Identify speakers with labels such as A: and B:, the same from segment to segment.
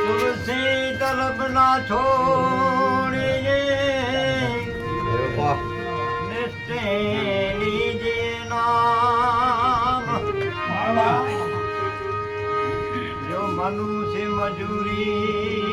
A: તુલસી તલબ ના છોડીએ નિષ્ઠે લીજે નામ જો મનુષ્ય મજૂરી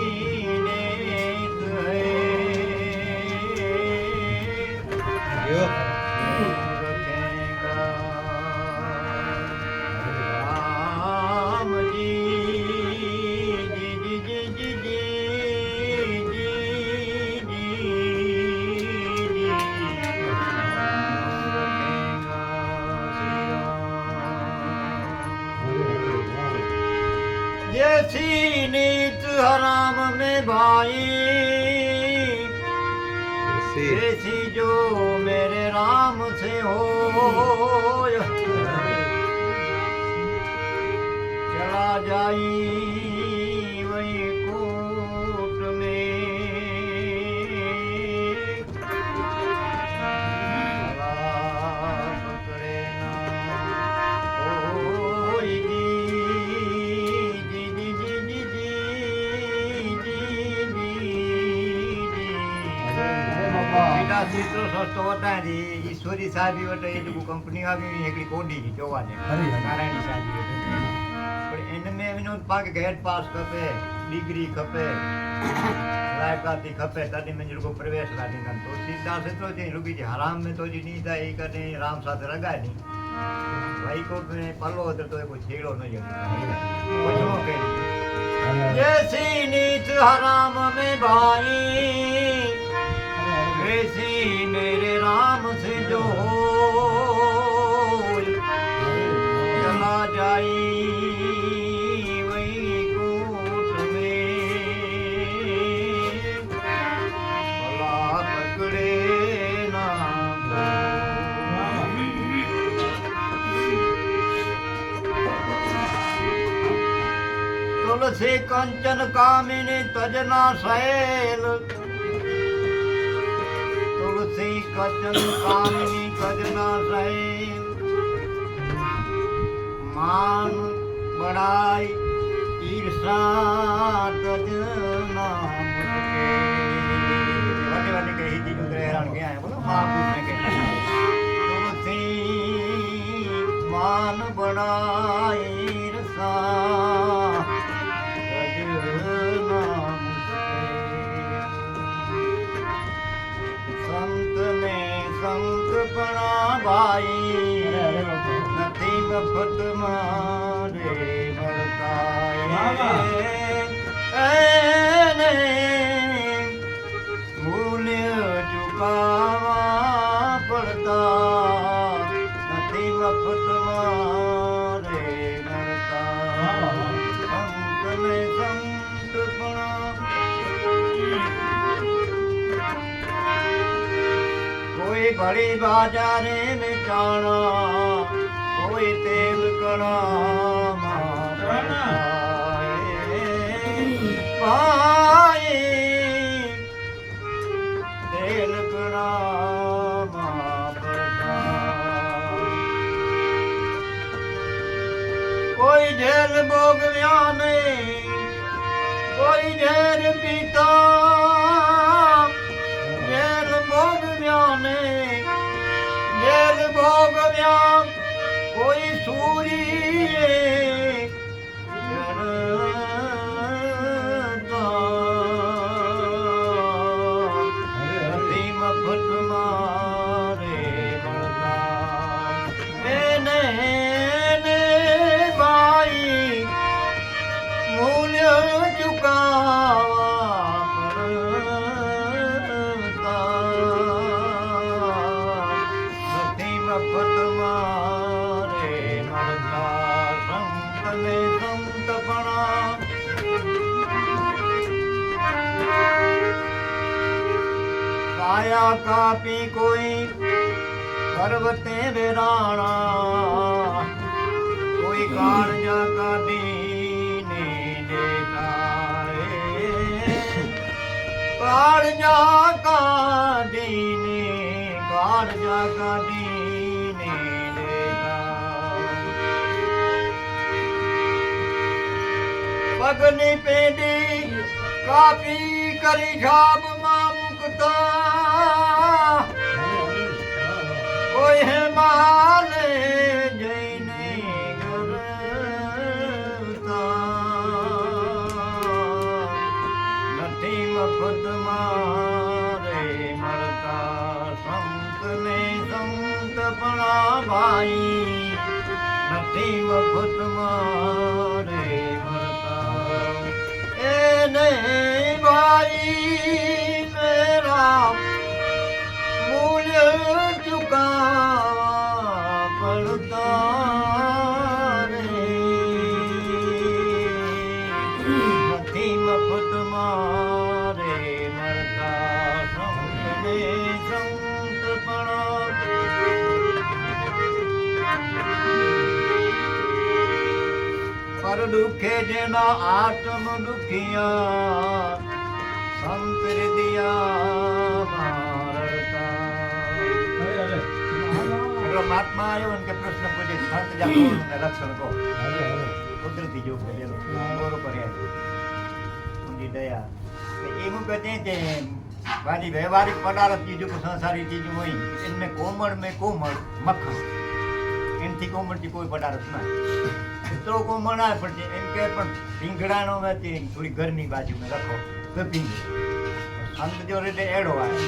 A: में भाई ऐसी जो मेरे राम से हो चला जाई મિત્રો સસ્તો હતા જ ઈશ્વરી સાહેબી વટે એ લોકો કંપની આવી એકડી કોડી જોવાને. નારાયણી સાહેબી પણ એને મેં એમનો પાક ગેટ પાસ ખપે ડિગ્રી ખપે લાયકાતી ખપે તારી મેં લોકો પ્રવેશ લાગી નામ તો સીધા સત્રો છે લોકો જે હરામ મેં તો જે નહીં થાય એ કરે રામ સાથે રગાય નહીં. વાઈકોટ ને પલ્લો હતો તો કોઈ છેડો ન જતો. જૈસી નીચ હરામ મેં ભાઈ. શ્રી મેરે રામ સે જો ચલા જાઈ વૈકુંઠ મેં ભલા પકડે ના તુલસી કંચન કામિની તજના સહેલ કચન કામની કદના સહે માન બડાય ઈર્ષા તજના વાટે વાટે કહી માન બડાય ઈર્ષા ਰਾਜਾ ਰੇ ਵਿਚਾਣਾ ਕੋਈ ਤੇਲ ਕਣਾ ਤੇਲ ਕਣਾ ਕੋਈ ਢੇਲ ਭੋਗ ਵਿਆਹ ਨਹੀਂ ਕੋਈ ਢੇਰ ਪੀਤਾ ના કાપી કોઈ પર્વતે વેરાણા કોઈ કાળજા કાઢીને દેખાય કાળજા કાઢીને કાળજા કાઢીને પગની પેઢી કાપી કરી ઝાબ કોઈ હે માને જઈને નથી મફત મારે મળતા સંતને સંતપણા ભાઈ. નથી મફત મારે મળતા. એને ભાઈ જેના આત્મ દુખિયા, સંત મહાત્મા આવ્યો ને કે પ્રશ્ન પૂછે, સંત જા કોણ ને રક્ષણ કહો. કુદરતી જોગ કરેલો બરોબર ઊંડી દયા. એવું કહે છે વાલી વ્યવહારિક પદાર્થ ચીજો સંસારી ચીજો હોય, એમને કોમળ મેં કોમળ મખણ એનથી કોમળથી કોઈ પદાર્થ ના મિત્રો કોમળ ના પણ એમ કે પણ ભીંગડાનો નથી થોડી ઘરની બાજુમાં રાખો, તો ભીંગ અંત જો રીતે એડો આવે.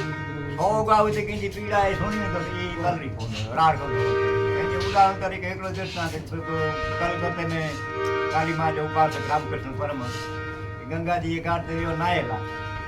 A: સો ગાવ તે કીધી પીડા એ સોની તો એ કલરી ફોન રાડ કરો એમ ઉદાહરણ તરીકે એકલો દર્શન કે તો કલકત્તે ને કાલી માં જો ઉપાસક રામકૃષ્ણ પરમ ગંગાજી એ રહ્યો નાયેલા.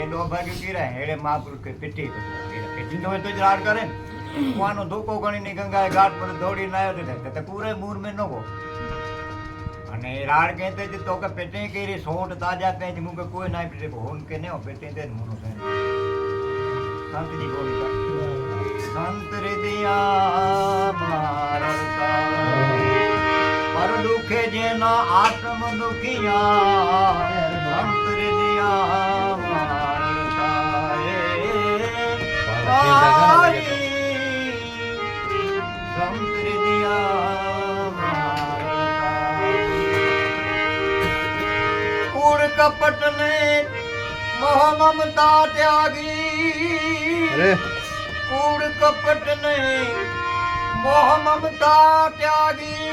A: એ ડોભાગ્યું કીરાય એડે મહાપુરુષ કે પીટી પીટી તો તો જ રાડ કરે. ને કુવાનો ધોકો ગણીને ગંગાએ ઘાટ પર દોડીને આવ્યો તો તે પૂરે મૂર મેં નગો અને એ રાડ કહેતે જ તો કે પેટે કરી સોટ તાજા પે જ મુકે કોઈ ના પેટે હોન કે ને પેટે તે જ મૂનો છે સંતજી બોલી સંત હૃદયા મારતા પર દુખે જેના આત્મ દુખિયા સંત હૃદયા એ કુળ કપટ ને મોહ મમતા ત્યાગી
B: અરે
A: કુળ કપટ ને મોહ મમતા ત્યાગી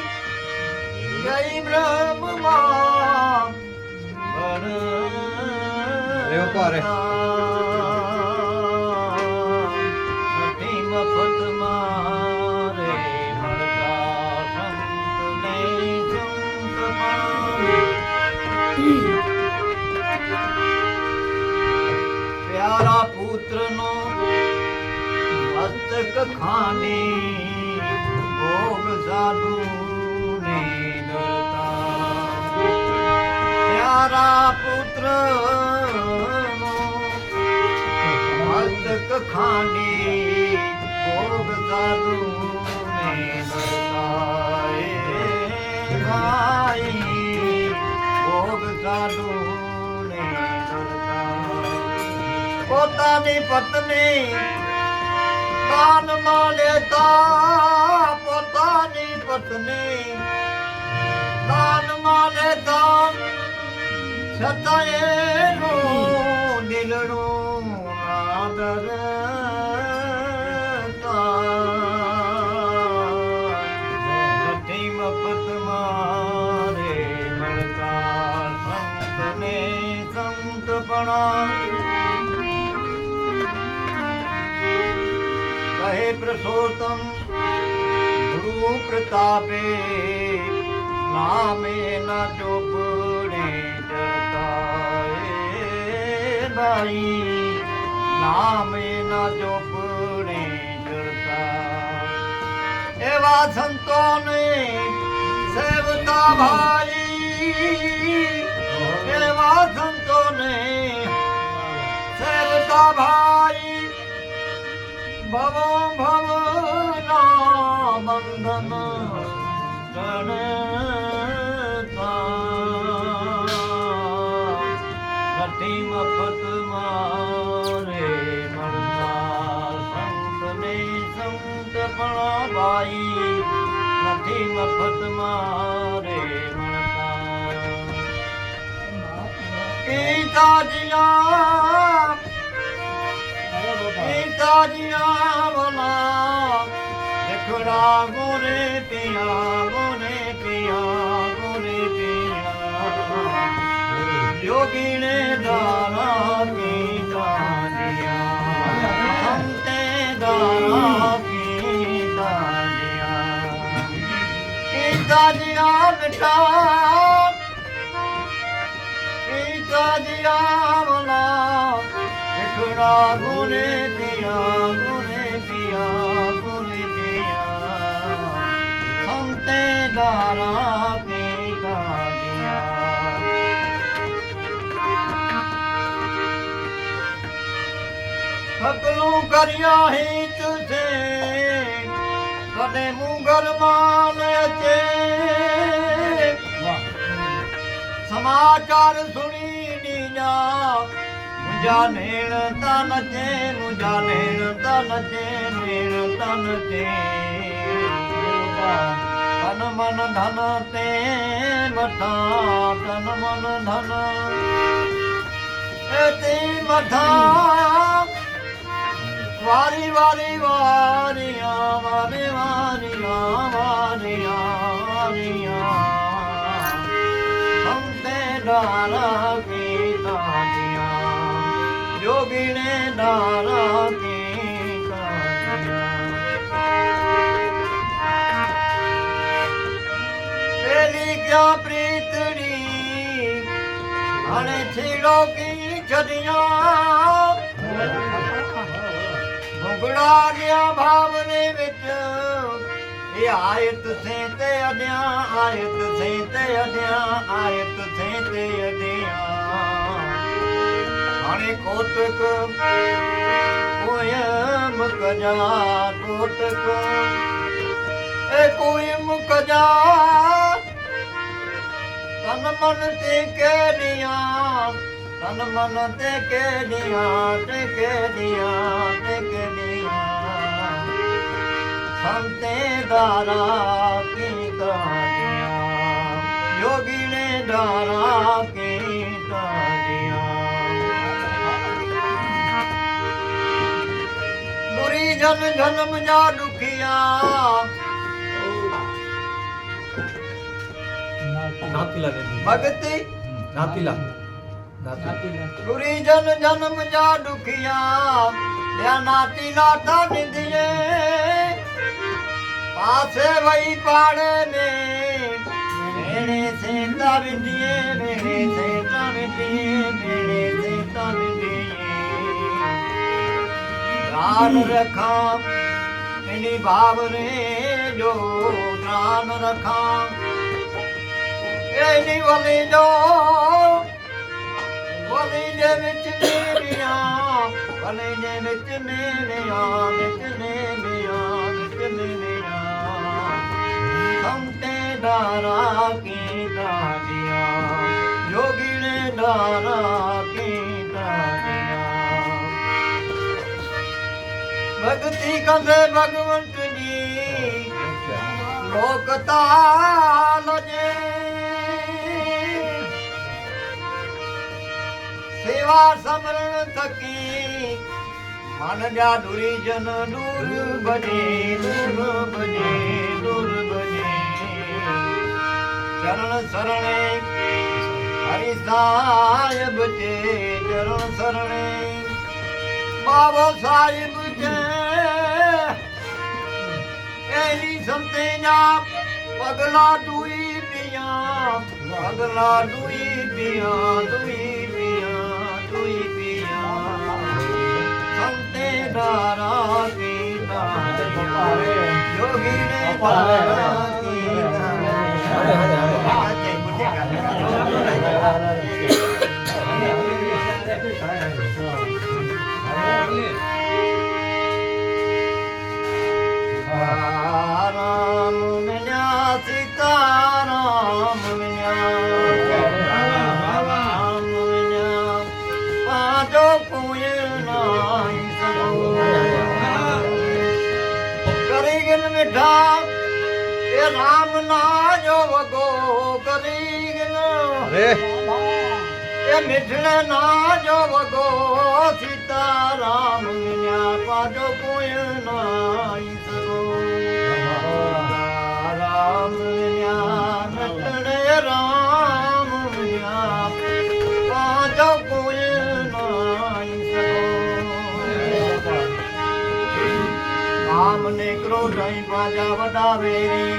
A: જય બ્રહ્મમાં
B: અરે
A: મસ્તક ખાંડી ભોગ સાધુને દરતા પ્યારા પુત્ર મસ્તક ખાંડી ભોગ સાધુ ને ભાઈ ભોગ સાધુ ને પોતાની પત્ની કાનમાં લેતા પોતાની પત્ની. કાનમાં લેતા છતાં એનું દિલનું આદર મફત મારે સંતને સંતપણા પ્રસોતમ ગુરુ પ્રતાપે નામે ના ચોપડે એ ભાઈ નામે ના ચોપડે જતા એવા સંતોને સેવતા ભાઈ એવા સંતોને સેવતા ભાઈ ભવો ભવના બંધન નથી મફત મારે મળતા સંતને સંત પણ ભાઈ નથી મફત મારે મળતા પિતાજીયા પિતાજીયા બોલા દેખડા ગોરે પિયા ગોરે પિયા ગોરે પિયા યોગીને દારા પિતાજીયા સંતે દારા પિતાજીયા પિતાજીયા બેટા પિતાજીયા બોલા એકડા ગુને પિયા ગુને પિયા ગુને પિયા સંતે દારા પિતાજીયા સકલું કર્યા હિત છે કને મુગલ માન છે સમાચાર સુણી દીના મુજા નેણ તન છે મુજા નેણ તન છે નેણ તન છે તન મન ધન તે મથા તન મન ધન એ તે મથા વારી વારી વારિયા વારી વારિયા વારિયા વારિયા સંતે દારા પિતાજીયા જોગીને દારા ક્યાં પ્રીતની, અને છીડો કી છડિયા ભૂગડા ગયા ભાવ ને ਵਿੱਚ એ આયત સે તે અડ્યા આયત સે તે અડ્યા આયત સે તે અડ્યા कोटक कोयम कजा कोटक। ए कोयम कजा तन मन ते के दिया तन मन ते के दिया ते के दिया ते के दिया। संते दारा की कहानियां योगी ने दारा की कहानियां ਪੂਰੀ ਜਨ ਜਨਮ ਜਾ ਦੁਖੀਆ।
B: ਨਾਤੀਲਾ
A: ਭਗਤੀ
B: ਨਾਤੀਲਾ।
A: ਪੂਰੀ ਜਨ ਜਨਮ ਜਾ ਦੁਖੀਆ। ਲਿਆ ਨਾਤੀ ਨਾਤਾ ਨਿੰਦੀਏ। ਪਾਸੇ ਵਈ ਪਾੜੇ ਨੇ। ਮੇਰੇ ਸੇਤਾ ਵਿੰਦੀਏ ਮੇਰੇ ਸੇਤਾ ਵਿੰਦੀਏ ਮੇਰੇ ਸੇਤਾ ਵਿੰਦੀਏ। ਰਾਨ ਰਖਾਂ, ਇਨੀ ਭਾਵ ਰੇ ਜੋ ਰਾਨ ਰਖਾਂ। ਇਨੀ ਵਲੀ ਜੋ ਵਲੀ ਦੇ ਵਿੱਚ ਮੇਰੀਆਂ ਵਲੀ ਦੇ ਵਿੱਚ ਮੇਰੀਆਂ ਵਿੱਚ ਮੇਰੀਆਂ ਵਿੱਚ ਮੇਰੀਆਂ ਸੰਤੇ ਦਾਰਾ ਕੀ ਦਾਦੀਆਂ ਯੋਗੀ ਨੇ ਦਾਰਾ भक्ति कंदे भगवंत जी। लोक जे सेवा समरण थकी। मन जा दूरी जन दूर बजे दूर बजे दूर बजे चरण शरण हरि साहिब जे चरण शरण बाबा साहिब जे બાબો સાહેબ છે એની સંતેના પગલા દુઈ પિયા પગલા દુઈ પિયા દુઈ પિયા દુઈ પિયા સંતે દારા કી યોગી ને દારા કી રામ મિલ્યા સીતારામ મિલ્યા રામ મિલ્યા પાંચો કોઈ કરી ગન મીઠા એ રામ ના જો વગો કરી ગન એ મીઠને ના જો વગો સીતારામ મિલ્યા પાંચો કોઈ નાઈ ને ક્રોધ અહીં પાજા વડાવેરી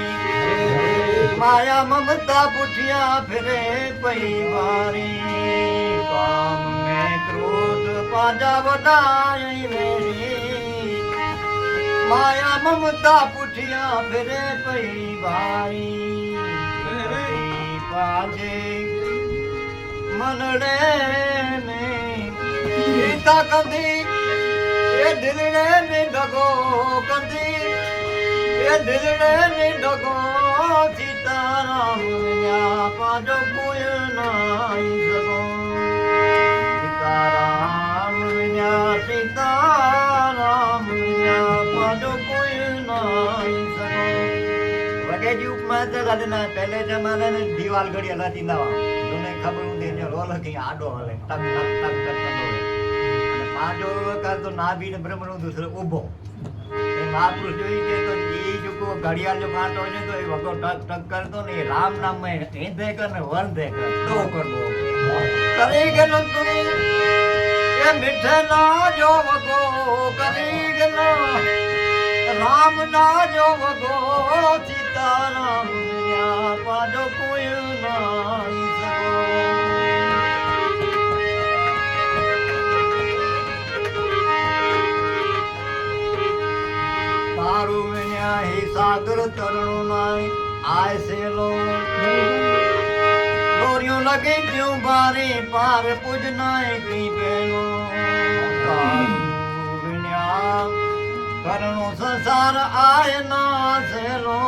A: માયા મમતા પુઠિયા ફિરે પઈ વારી કામ ને ક્રોધ પાજા વડાઈ વેરી માયા મમતા પુઠિયા ફેરે પઈ ભાઈ. પાજે મનડે ને ગીતા કંદી એ દિલડે ને ડગો કંદી એ દિલડે ને ડગો સીતારામ ન્યા પાજો કોઈ નાઈ સગો સીતારામ ન્યા સીતારામ ન્યા પાજો વગેજી ઉપમા તો ગાડીના પહેલે જમાના ને દીવાલ ઘડી હલાતી ના તમને ખબર ઊંધી ને રોલ કે આડો હલે. ટક ટક ટક ટક અને પાંચો વખત તો ના બીને બ્રહ્મનો દૂસરો ઊભો. એ મહાપુરુષ જોઈ કે તો એ જો કો ઘડિયાળ જો કાંટો ને તો એ વગો ટક ટક કરતો ને રામ નામ એ દે કર ને વંધે કર. તો કરવો? કરી ગયો તું એ મીઠા ના જો વગો કરી ગયો રામ ના જો વગો સીતારામ ન્યા પાડો કોઈ નાઈ સગો તારું વિન્યા હી સાગર તરણો નાય આય સેલો દોરિયો લગે ત્યું બારે પાર પૂજ નાય કી પેલો કરણો સંસાર આય ના સેલો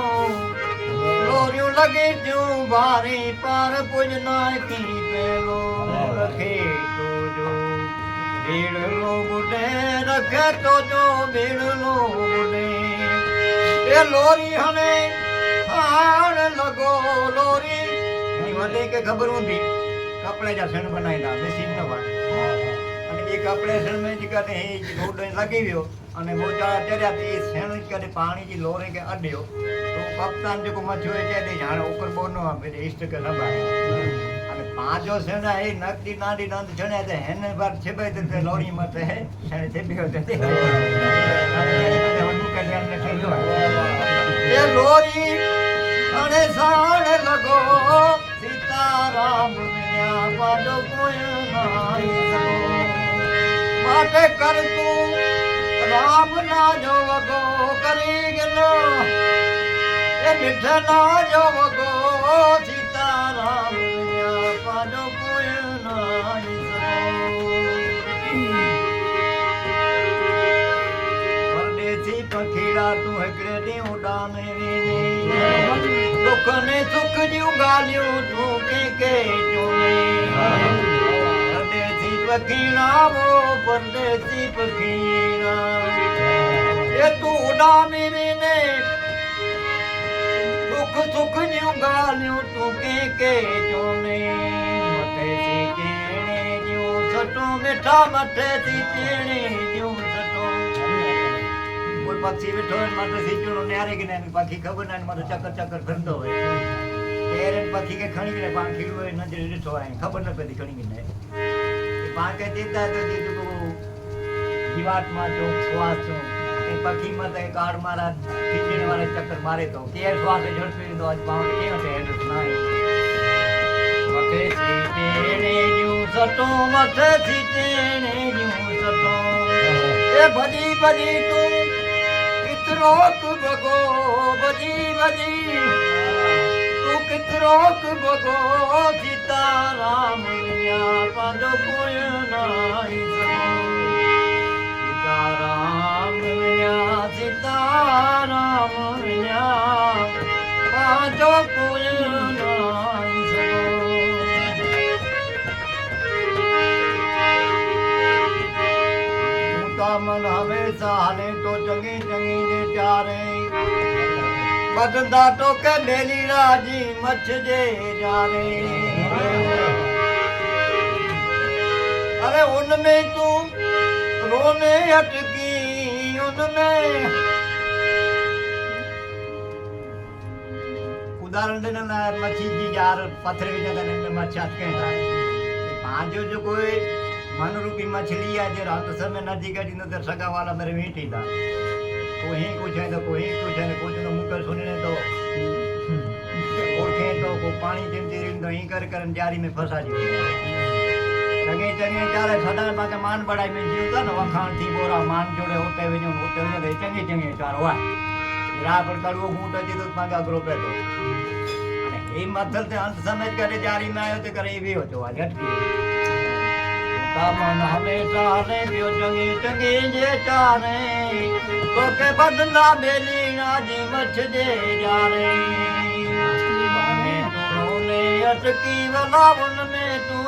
A: દોરિયો લગે ત્યું બારે પર પૂજ નાય કી પેલો રખે તો જો ભીડલો બુડે રખે તો જો ભીડલો બુડે. એ લોરી હને હાણ લગો લોરી. એની મને કે ખબર ઊંધી? કપડે જા સણ મશીન નો વાત અને એ કપડે સણ મેં જ કરે એ લગી ગયો અને મોજા ચડ્યા તે સણ કે પાણી જી લોરે કે અડ્યો તો કપ્તાન જો મચ્યો છે દે જાણે ઉપર બોનો આપે ઇષ્ટ કે સભા અને પાંચો સેના એ નકદી નાડી નંદ જણે તે હેને બાર છેબે તે લોરી મત હે છણે છેબી હોતે તે. એ લોરી અને સાણ લગો સીતારામ વિના પાડો કોઈ નાઈ માટે કર وڳو سيتا جي پکيرا تون هڪ ڏينهن دک نه سک جون ڳالهيون تون ڪنهن کي چون هاڻي ٿي پکيرا પરદેશી પખીડા એ તું ઉડાને રે ને દુઃખ સુખ જીવ ગાલ્યું તું કે કે ચૂને મતે સી ચેણે જીવ સટો મીઠા મતે સી ચેણે જીવ સટો કોઈ પક્ષી બેઠો હોય ને માથે સીચુનો ન્યારે કે નહીં, પાછી ખબર ના માથે ચક્કર ચક્કર ફરતો હોય. એને પાછી કે ખણી ગઈ પાંખી હોય, નજરે રીઠો ખબર ન પડી ખણી પાંખે દેતા તો જીવાતમાં છું શ્વાસ છું, એ પક્ષીમાં તો કાળ મારા ખીચડી મારે ચક્કર મારે તો. કે શ્વાસ ઝડપી તો આજ પાઉં કેમ છે? હેડું ના તું કિતરો તું ભગો, ભજી ભજી. તું કોઈ નાઈ हले तो चङी चङी मचंदा टोके मेरी राज़ी मछ जे अरे उनमें तूं रोन हटकी ઉદાહરણ મચી યાર પથરે મચ્છાત કહેતા પાંજો જો કોઈ મનરૂપી મછલી આ જે રાત સમય નજીક જ અંદર સગાવાલા મારે વેઠી દા. કોઈ પૂછે તો કોઈ પૂછે ને કોઈ તો મુકર સુનીને તો ઓળખે તો પાણી જેમ જેરી તો અહીં કર કરન જારી મેં ફસાજી. રગે ચંગે ચાલે સદાય પાકે માન બડાય મેં જીવતા ને વખાણથી બોરા માન જોડે હોતે વેજો હોતે વેજો ચંગે ચંગે ચાર હોય રાહ પર કડવો હું ટચી દૂધમાં ગાગરો પેટો અને એ મથલ તે અંત સમજ કરે જારી માં આવ્યો તો કરે એવી હતો આ ઝટકી. કામન હંમેશા જે ચારે. તો કે બદલા બેલી ના જી જે જારે તું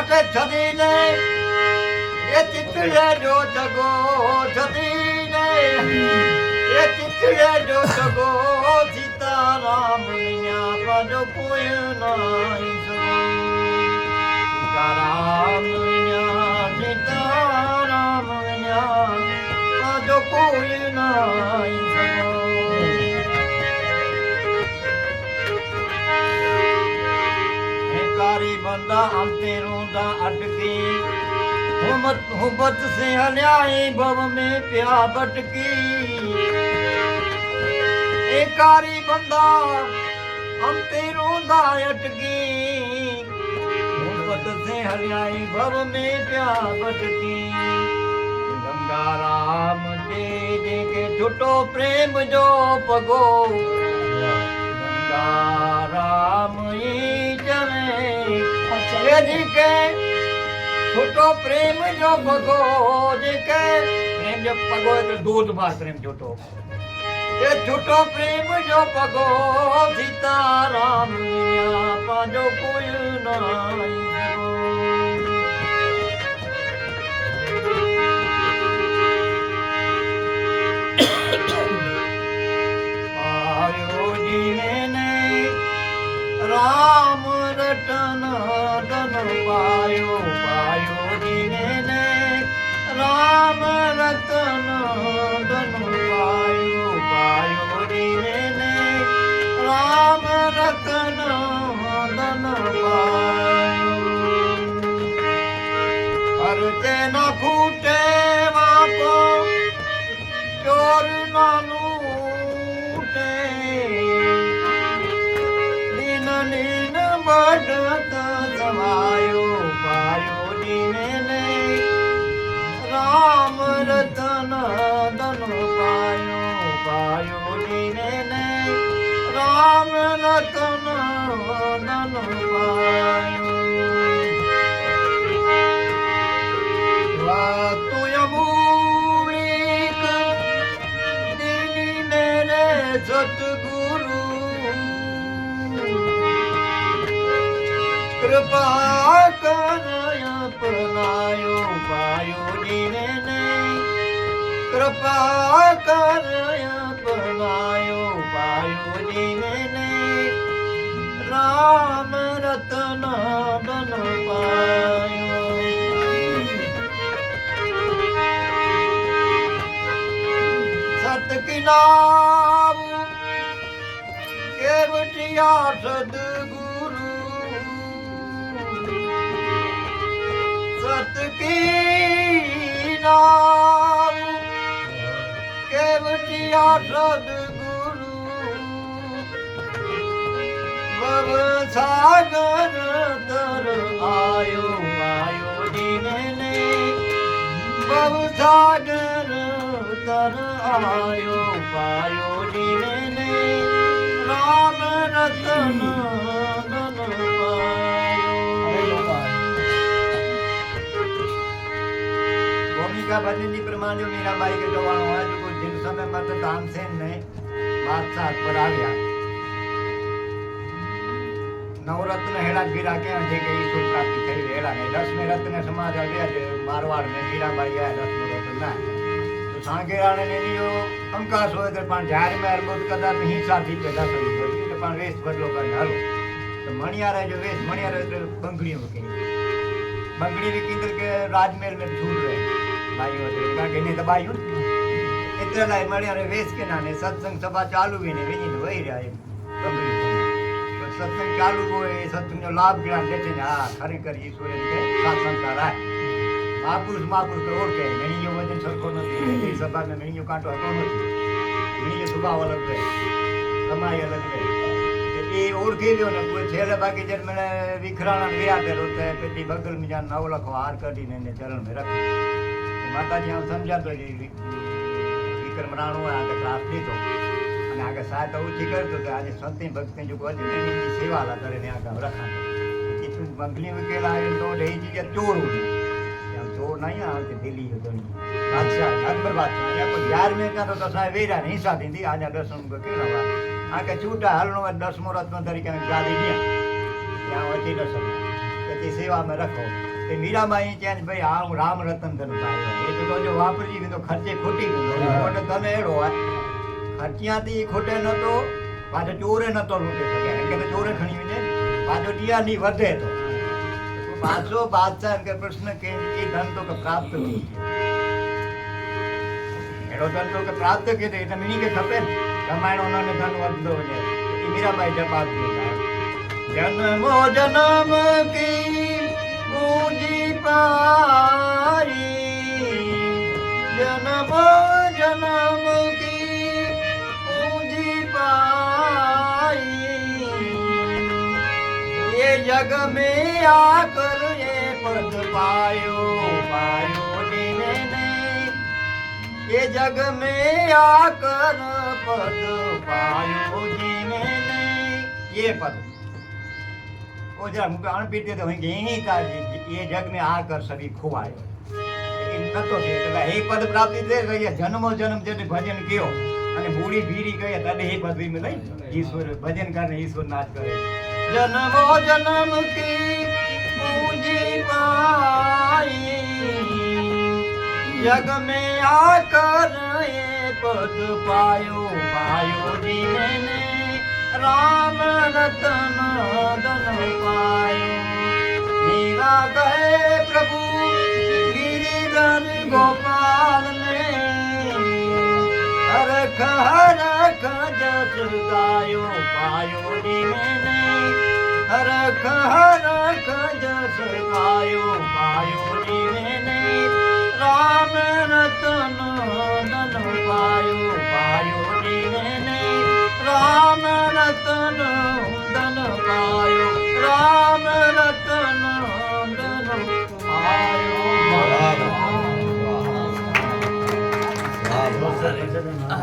A: માટે છદીને એ ચિત્રે જો જગો છદીને એ ચિત્રે જો જગો સીતારામ વિના પદ કોઈ સગો સીતારામ વિના સીતારામ વિના પદ કોઈ નાઈ रोंदा अटकी हल्याई भव में प्या बटकी गंगा राम छुटो प्रेम जो पगो રામ યદી કે છોટો પ્રેમ જો ભગો જે કે પ્રેમ જો પગો એટલે દૂધ બાર પ્રેમ છોટો એ છોટો પ્રેમ જો પગો સીતારામ પાંજો કોઈ નાઈ રામ રટન ધન પાયો પાયો નહીં રામ રતન ધન પાયો પાયો જીવે રામ રતન ધન પાયો. કૃપા કર અપનાયો પાયો જીને ને રામ રતન બન પાયો સત કિનાર કેવટિયા સદગુરુ સત કિનાર કેવટિયા સદગુરુ સાગર તર આયો આયો જીને ને બહુ સાગર તર આયો પાયો ભેગા ભજનજી પ્રમાણે મીરાબાઈ કે જવાનું હોય લોકો જીન સમયમાં તો ધામસેન ને બાદશાહ પર આવ્યા નવરત્ન હેડા ગીરા ક્યાં છે કે ઈશ્વર પ્રાપ્તિ થઈ હેડા ને રસને રત્ન સમાજ આવ્યા છે મારવાડ ને મીરાબાઈ આ રસનો રત્ન ના તો સાંગેરાને નીલીઓ કંકાસ હોય તો પણ જાહેર મેં અર્બુદ કદાચ હિંસાથી પેદા થયું હોય એટલે પણ વેશ બદલો કરીને હાલો તો મણિયારે જો વેશ મણિયારે બંગડીઓ કહે બંગડી વિકિંદર કે રાજમહેલ મેં ઝૂલ રહે બાયું હતું કારણ કે મળ્યા વેસ કે ને સત્સંગ સભા ચાલુ ને વેચીને વહી રહ્યા સત્સંગ ચાલુ હોય સત્સંગનો લાભ જ્ઞાન લેતી હા, ખરેખર ઈશ્વર એમ કે સત્સંગ કરાય મહાપુરુષ તો ઓળખે, મેણીયો વજન સરખો નથી. સભાને મેણીયો કાંટો હતો નથી. મેણીયો અલગ રહે સમાય અલગ રહે એ ઓળખી ગયો ને, કોઈ છેલ્લે બાકી જ્યારે મને વિખરાણા વ્યા કર્યો તો પછી મિજાન નવ લખો હાર કરીને એને ચરણ મેં માતાજી આમ સમજાતો કે વિક્રમ રાણુ આગળ ત્રાસ લીધો. અને આગળ સાહેબ ઓછી કરતો તો આજે સંતિ ભક્તિ જો હતી એની સેવા લા કરે ને આગળ રખાણ. કીધું બંગલી ઉકેલા આવ્યો તો એ જગ્યા ચોર આમ ચોર નહીં આવે દિલ્હી હતો બાદશાહ અકબર બાદશાહ, અહીંયા કોઈ યાર મેં કાં તો સાહેબ વેરા નહીં સાથે આજે દર્શન કેળવવા આ કે છૂટા હાલનો દસમો રત્ન તરીકે ગાડી ગયા ત્યાં વચ્ચે દર્શન. પછી સેવામાં રખો. તે મીરાબાઈ ત્યાં ભાઈ આ હું રામ રતન પાયો એ તો જો વાપરજી તો ખર્ચે ખોટી ગયો. ખોટે તને એડો હોય ખોટે નતો, પાછો ચોરે નતો લૂંટી શકે કે ચોરે ખણી ને. પાછો ટીયા ની વધે તો. પાછો બાદશાહ કે, પ્રશ્ન કે એ ધન તો કે પ્રાપ્ત નહીં એડો ધન તો કે પ્રાપ્ત કે એટલે મીની કે, ખપે ને. કમાણો ને ધન વધતો છે એ મીરાબાઈ જવાબ દીધા. જન્મો જન્મ કી ગુરુજી તારી જન્મ જન્મથી પૂજી પાઈ એ જગ મે આ કરે પરત પાયો પાયો ને ને. એ જગ મે આ કર પદ पद જીને ને. એ પદ. ઓજા મુકે અણપી દે તો હું ઘેહી કાઢી એ જગ ને આ કર સદી ખોવાયો. એમ થતો છે એટલે હે પદ પ્રાપ્તિ દે ગઈ જન્મો જન્મ જેને ભજન કયો અને બુડી ભીરી ગઈ તને હે પદ વિમે લઈ ઈશ્વર ભજન કરને ઈશ્વર નાચ કરે જન્મો જન્મ કી પૂજી પાઈ જગ મે આ કર એ પદ પાયો પાયો જી રામ રતન ધન પાય મીરા કહે પ્રભુ ગિરિધર ગોપાલ ને હરખ હરખ જસ ગાયો પાયો ને હરખ હરખ જસ ગાયો પાયો ને રામ રતન ધન પાયો પાયો રામ રતન ધન પાયો રામ રતન ધન પાયો